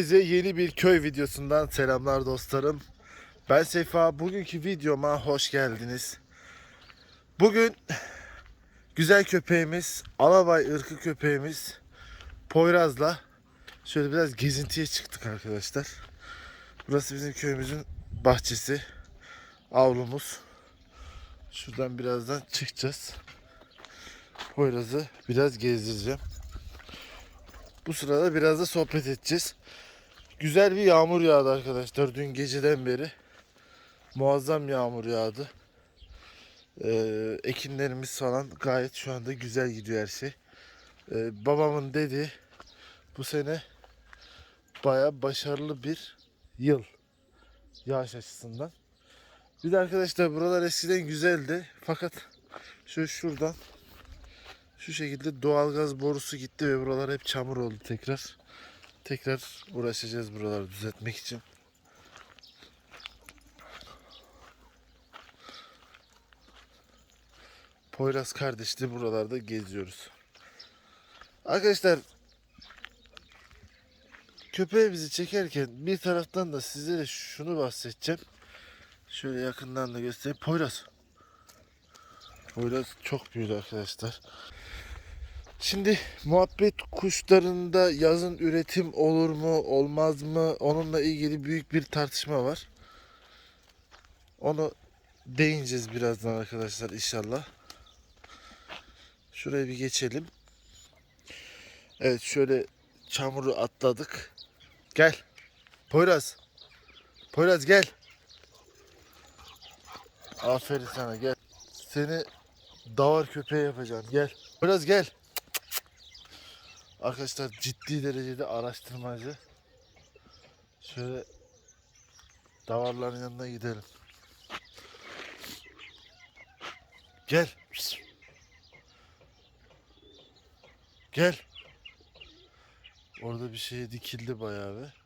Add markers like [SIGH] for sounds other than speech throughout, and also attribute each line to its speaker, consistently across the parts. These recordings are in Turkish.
Speaker 1: Herkese yeni bir köy videosundan selamlar dostlarım. Ben Sefa. Bugünkü videoma hoş geldiniz. Bugün güzel köpeğimiz, Alabay ırkı köpeğimiz Poyraz'la şöyle biraz gezintiye çıktık arkadaşlar. Burası bizim köyümüzün bahçesi, avlumuz. Şuradan birazdan çıkacağız. Poyraz'ı biraz gezdireceğim. Bu sırada biraz da sohbet edeceğiz. Güzel bir yağmur yağdı arkadaşlar dün geceden beri. Muazzam yağmur yağdı. Ee, ekinlerimiz falan gayet şu anda güzel gidiyor her şey. Ee, babamın dedi bu sene baya başarılı bir yıl yağış açısından. Bir de arkadaşlar buralar eskiden güzeldi fakat şu şuradan şu şekilde doğalgaz borusu gitti ve buralar hep çamur oldu tekrar. Tekrar uğraşacağız buraları düzeltmek için. Poyraz kardeşli buralarda geziyoruz. Arkadaşlar köpeğimizi çekerken bir taraftan da sizlere şunu bahsedeceğim. Şöyle yakından da göstereyim. Poyraz. Poyraz çok büyüdü arkadaşlar. Şimdi muhabbet kuşlarında yazın üretim olur mu olmaz mı onunla ilgili büyük bir tartışma var. Onu değineceğiz birazdan arkadaşlar inşallah. Şuraya bir geçelim. Evet şöyle çamuru atladık. Gel. Poyraz. Poyraz gel. Aferin sana gel. Seni davar köpeği yapacağım. Gel. Poyraz gel. Arkadaşlar ciddi derecede araştırmacı. Şöyle davarların yanına gidelim. Gel. Gel. Orada bir şeye dikildi bayağı bir.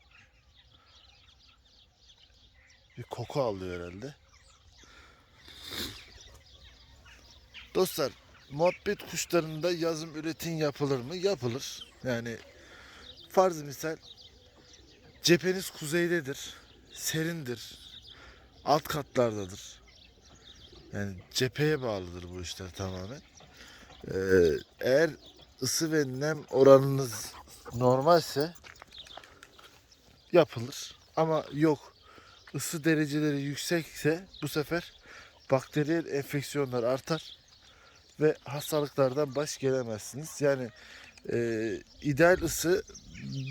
Speaker 1: Bir koku alıyor herhalde. Dostlar muhabbet kuşlarında yazım üretim yapılır mı? Yapılır. Yani farz misal cepheniz kuzeydedir. Serindir. Alt katlardadır. Yani cepheye bağlıdır bu işler tamamen. Ee, eğer ısı ve nem oranınız normalse yapılır. Ama yok ısı dereceleri yüksekse bu sefer bakteriyel enfeksiyonlar artar ve hastalıklardan baş gelemezsiniz. Yani e, ideal ısı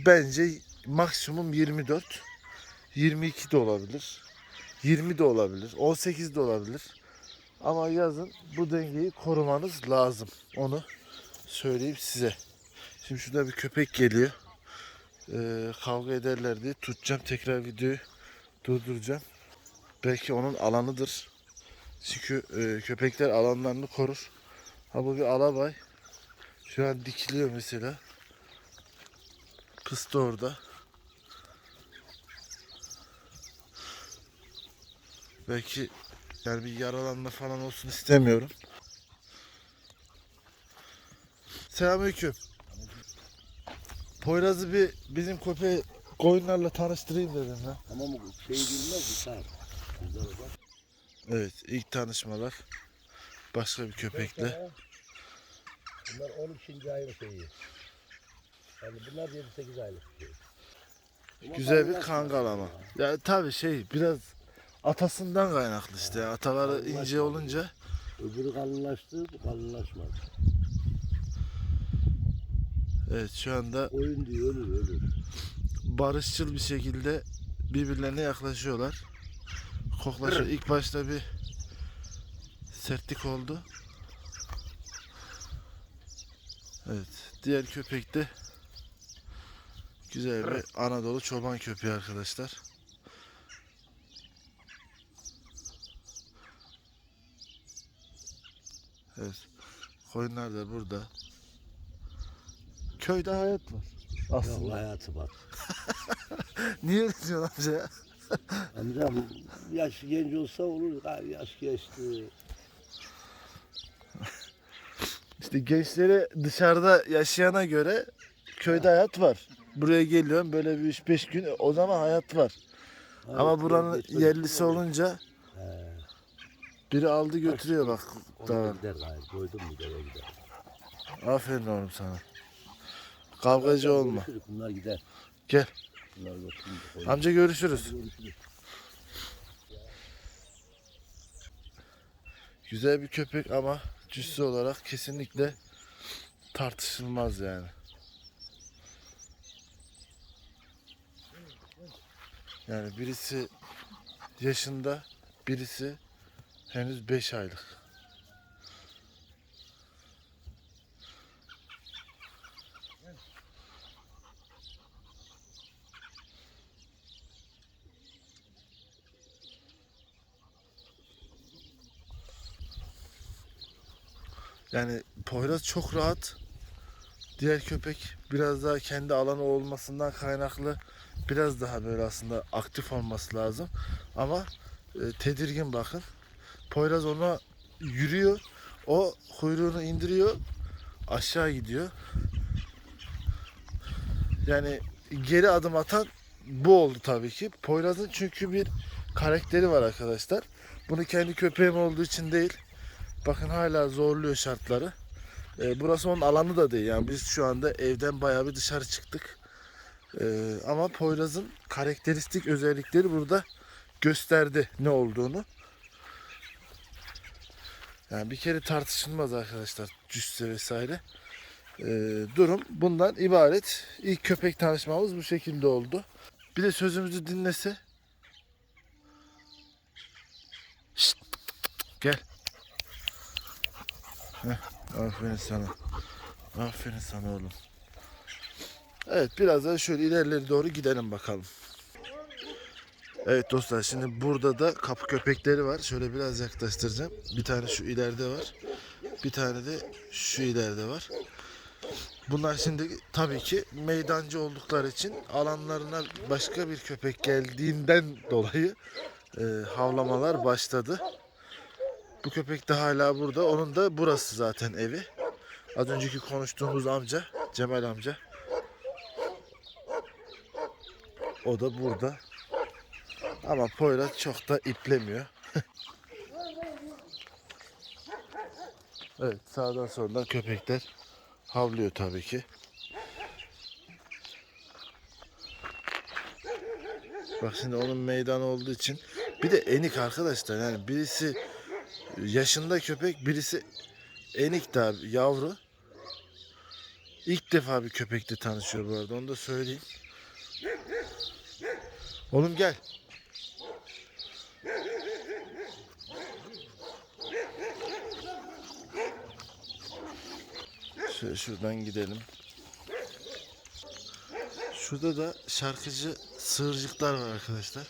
Speaker 1: bence maksimum 24, 22 de olabilir, 20 de olabilir, 18 de olabilir. Ama yazın bu dengeyi korumanız lazım. Onu söyleyeyim size. Şimdi şurada bir köpek geliyor. Ee, kavga ederler diye tutacağım. Tekrar videoyu durduracağım. Belki onun alanıdır. Çünkü e, köpekler alanlarını korur. Ha bu bir alabay. Şu an dikiliyor mesela. Pıstı orada. Belki yani bir yaralanma falan olsun istemiyorum. Selamünaleyküm. Poyraz'ı bir bizim köpeği koyunlarla tanıştırayım dedim ya.
Speaker 2: Ama bu şey bilmez mi.
Speaker 1: Evet ilk tanışmalar. Başka bir köpekle.
Speaker 2: Bunlar 12. ayın şeyi. Yani bunlar 7-8 aylık şey. Ama
Speaker 1: Güzel bir
Speaker 2: kangal
Speaker 1: ama. Ya tabii şey biraz atasından kaynaklı işte. Ataları ince olunca
Speaker 2: Öbürü kalınlaştı, bu kalınlaşmadı.
Speaker 1: evet şu anda
Speaker 2: Oyun diyor ölür ölür.
Speaker 1: barışçıl bir şekilde birbirlerine yaklaşıyorlar. Koklaşıyor. İlk başta bir sertlik oldu. Evet. Diğer köpek de güzel bir Anadolu çoban köpeği arkadaşlar. Evet. Koyunlar da burada. Köyde hayat var. Aslında.
Speaker 2: Yok hayatı bak. [LAUGHS]
Speaker 1: Niye öyle diyorsun amca ya?
Speaker 2: Amcam yaş genç olsa olur. Yaş geçti.
Speaker 1: İşte gençleri dışarıda yaşayana göre köyde hayat var. buraya geliyorum böyle bir 3-5 gün o zaman hayat var. Ama buranın yerlisi olunca
Speaker 2: He.
Speaker 1: biri aldı götürüyor bak.
Speaker 2: Onu gider mu deve gider.
Speaker 1: Aferin oğlum sana. Kavgacı olma.
Speaker 2: Görüşürüz, Bunlar gider.
Speaker 1: Gel.
Speaker 2: Bunlar götürün.
Speaker 1: Amca görüşürüz.
Speaker 2: Görüşürüz.
Speaker 1: Güzel bir köpek ama cüssü olarak kesinlikle tartışılmaz yani. Yani birisi yaşında, birisi henüz 5 aylık. Yani Poyraz çok rahat. Diğer köpek biraz daha kendi alanı olmasından kaynaklı biraz daha böyle aslında aktif olması lazım. Ama e, tedirgin bakın. Poyraz ona yürüyor. O kuyruğunu indiriyor. Aşağı gidiyor. Yani geri adım atan bu oldu tabii ki. Poyraz'ın çünkü bir karakteri var arkadaşlar. Bunu kendi köpeğim olduğu için değil. Bakın hala zorluyor şartları. Ee, burası onun alanı da değil. Yani biz şu anda evden bayağı bir dışarı çıktık. Ee, ama Poyraz'ın karakteristik özellikleri burada gösterdi ne olduğunu. Yani bir kere tartışılmaz arkadaşlar cüsse vesaire. Ee, durum bundan ibaret. İlk köpek tanışmamız bu şekilde oldu. Bir de sözümüzü dinlese. Şşt, gel. Aferin sana. Aferin sana oğlum. Evet biraz daha şöyle ilerleri doğru gidelim bakalım. Evet dostlar şimdi burada da kapı köpekleri var. Şöyle biraz yaklaştıracağım. Bir tane şu ileride var. Bir tane de şu ileride var. Bunlar şimdi tabii ki meydancı oldukları için alanlarına başka bir köpek geldiğinden dolayı e, havlamalar başladı. Bu köpek de hala burada. Onun da burası zaten evi. Az önceki konuştuğumuz amca, Cemal amca. O da burada. Ama Poyraz çok da iplemiyor. [LAUGHS] evet sağdan soldan köpekler havlıyor tabii ki. Bak şimdi onun meydanı olduğu için bir de enik arkadaşlar yani birisi yaşında köpek birisi enik daha yavru. İlk defa bir köpekle tanışıyor bu arada onu da söyleyeyim. Oğlum gel. Şöyle şuradan gidelim. Şurada da şarkıcı sığırcıklar var arkadaşlar.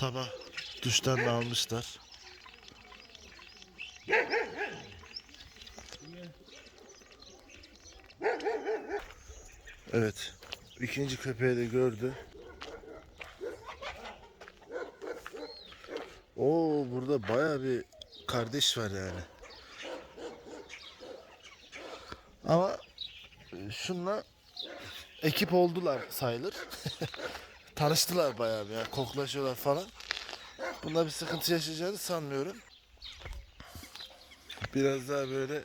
Speaker 1: Sabah duştan almışlar. Evet. ikinci köpeği de gördü. Oo burada baya bir kardeş var yani. Ama şunla ekip oldular sayılır. [LAUGHS] Tanıştılar bayağı bir yani koklaşıyorlar falan. Bunda bir sıkıntı yaşayacağını sanmıyorum. Biraz daha böyle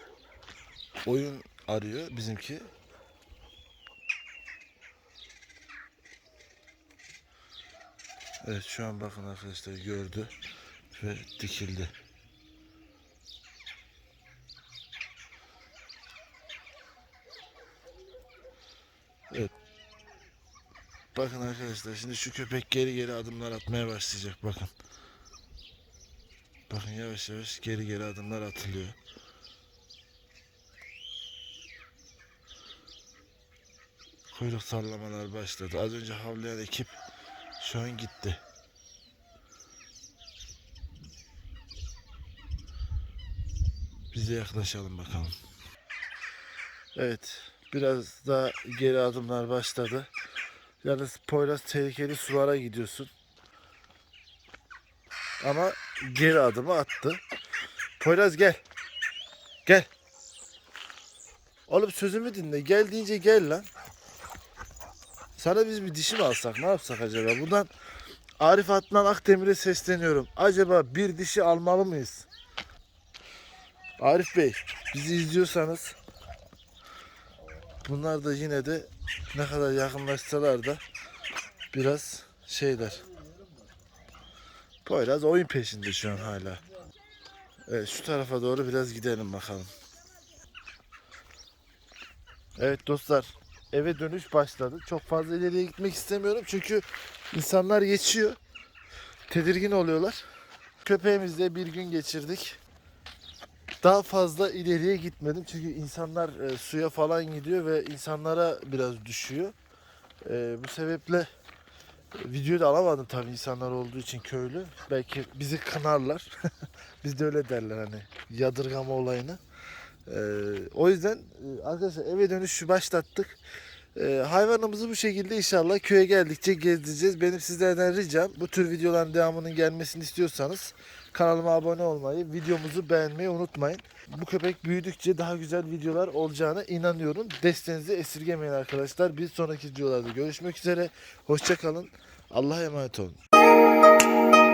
Speaker 1: oyun arıyor bizimki. Evet şu an bakın arkadaşlar gördü ve dikildi. Bakın arkadaşlar şimdi şu köpek geri geri adımlar atmaya başlayacak bakın. Bakın yavaş yavaş geri geri adımlar atılıyor. Kuyruk sallamalar başladı. Az önce havlayan ekip şu an gitti. Bize yaklaşalım bakalım. Evet. Biraz daha geri adımlar başladı. Yalnız Poyraz tehlikeli sulara gidiyorsun. ama geri adımı attı. Poyraz gel. Gel. Oğlum sözümü dinle. Gel deyince gel lan. Sana biz bir dişi mi alsak? Ne yapsak acaba? Buradan Arif Adnan Akdemir'e sesleniyorum. Acaba bir dişi almalı mıyız? Arif Bey, bizi izliyorsanız bunlar da yine de ne kadar yakınlaşsalar da biraz şeyler. Poyraz oyun peşinde şu an hala. Evet şu tarafa doğru biraz gidelim bakalım. Evet dostlar eve dönüş başladı. Çok fazla ileriye gitmek istemiyorum çünkü insanlar geçiyor. Tedirgin oluyorlar. Köpeğimizle bir gün geçirdik. Daha fazla ileriye gitmedim çünkü insanlar e, suya falan gidiyor ve insanlara biraz düşüyor. E, bu sebeple videoyu da alamadım tabii insanlar olduğu için köylü. Belki bizi kınarlar. [LAUGHS] Biz de öyle derler hani yadırgama olayını. E, o yüzden e, arkadaşlar eve dönüşü başlattık. E, hayvanımızı bu şekilde inşallah köye geldikçe gezdireceğiz. Benim sizlerden ricam bu tür videoların devamının gelmesini istiyorsanız kanalıma abone olmayı, videomuzu beğenmeyi unutmayın. Bu köpek büyüdükçe daha güzel videolar olacağına inanıyorum. Desteğinizi esirgemeyin arkadaşlar. Bir sonraki videolarda görüşmek üzere. Hoşçakalın. Allah'a emanet olun.